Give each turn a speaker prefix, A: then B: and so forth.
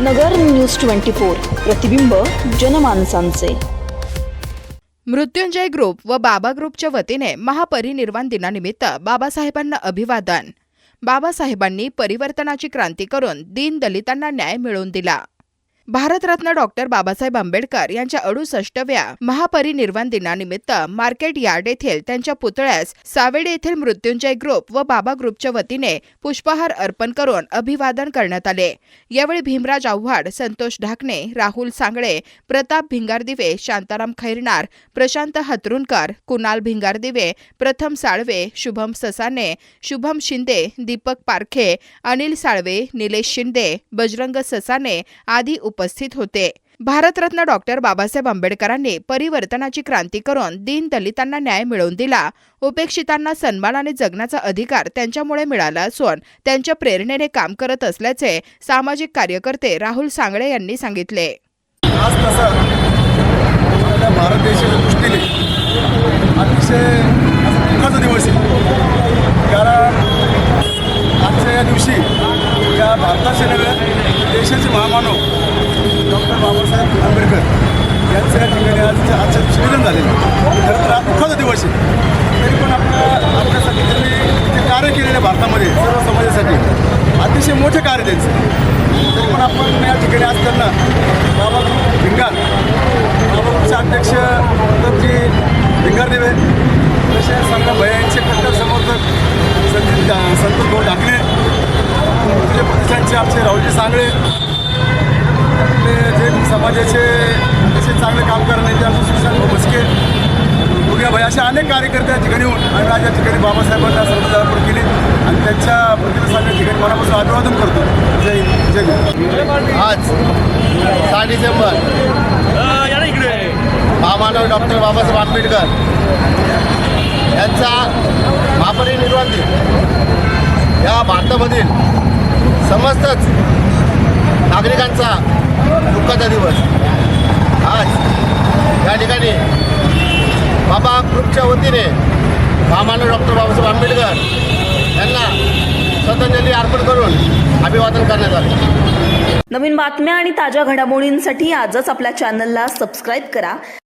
A: नगर news twenty four प्रतिबिंब जनमानसांचे.
B: Mrityunjay group व बाबा ग्रुपच्या वतीने महापरिनिर्वाण दिनानिमित्त बाबासाहेबांना अभिवादन. बाबासाहेबांनी परिवर्तनाची क्रांती करून दीन दलितांना न्याय मिळवून दिला. भारतरत्न डॉक्टर बाबासाहेब आंबेडकर यांच्या अडुसष्टव्या महापरिनिर्वाण दिनानिमित्त मार्केट यार्ड येथील त्यांच्या पुतळ्यास सावेडे येथील मृत्युंजय ग्रुप व बाबा ग्रुपच्या वतीने पुष्पहार अर्पण करून अभिवादन करण्यात आले. यावेळी भीमराज आव्हाड संतोष ढाकणे राहुल सांगळे प्रताप भिंगारदिवे शांताराम खैरनार प्रशांत हतरुणकर कुणाल भिंगारदिवे प्रथम साळवे शुभम ससाने शुभम शिंदे दीपक पारखे अनिल साळवे निलेश शिंदे बजरंग ससाने आदी उपस्थित होते. भारतरत्न डॉक्टर बाबासाहेब आंबेडकरांनी परिवर्तनाची क्रांती करून दीन दलितांना न्याय मिळवून दिला. उपेक्षितांना सन्मानाने जगण्याचा अधिकार त्यांच्यामुळे मिळाला असून त्यांच्या प्रेरणेने काम करत असल्याचे सामाजिक कार्यकर्ते राहुल सांगळे यांनी सांगितले.
C: आज भारत देशाच्या दृष्टीने अतिशय दुःखाचा दिवस आहे. कारण आजच्या या दिवशी या भारताच्या नव्या देशाचे महामानव डॉक्टर बाबासाहेब आंबेडकर यांचं या ठिकाणी आज आजच्या निवेदन झालेलं खरं तर हा दुःखाचा दिवस आहे. तरी पण आपल्या आपल्यासाठी त्यांनी जे कार्य केलेले भारतामध्ये सर्व समाजासाठी अतिशय मोठे कार्य त्यांचं. तरी पण आपण या ठिकाणी आज त्यांना बाबा भिंगार बाबाचे अध्यक्ष प्रतापजी भिंगारदेवे तसे सर्व भयांचे कट्टर समर्थक संदीप संतोष भाऊ ढाकणे प्रतिष्ठानचे आमचे राहुलजी सांगळे समाजाचे असे चांगले काम करणारे आमचे सुशांत भाऊ बसके. भाई असे अनेक कार्यकर्ते या ठिकाणी येऊन आणि आज ठिकाणी बाबासाहेबांना श्रद्धा अर्पण केली. आणि त्यांच्या प्रतिमेसाठी ठिकाणी मनापासून अभिवादन करतो. जय जय
D: आज सहा डिसेंबर महामानव डॉक्टर बाबासाहेब आंबेडकर यांचा महापरिनिर्वाण दिन. या भारतामधील समस्तच नागरिकांचा दुःखाचा दिवस. आज या ठिकाणी बाबा ग्रुपच्या वतीने महामानव डॉक्टर बाबासाहेब आंबेडकर यांना श्रद्धांजली अर्पण करून अभिवादन करण्यात आले.
A: नवीन बातम्या आणि ताज्या घडामोडींसाठी आजच आपल्या चॅनलला सबस्क्राईब करा.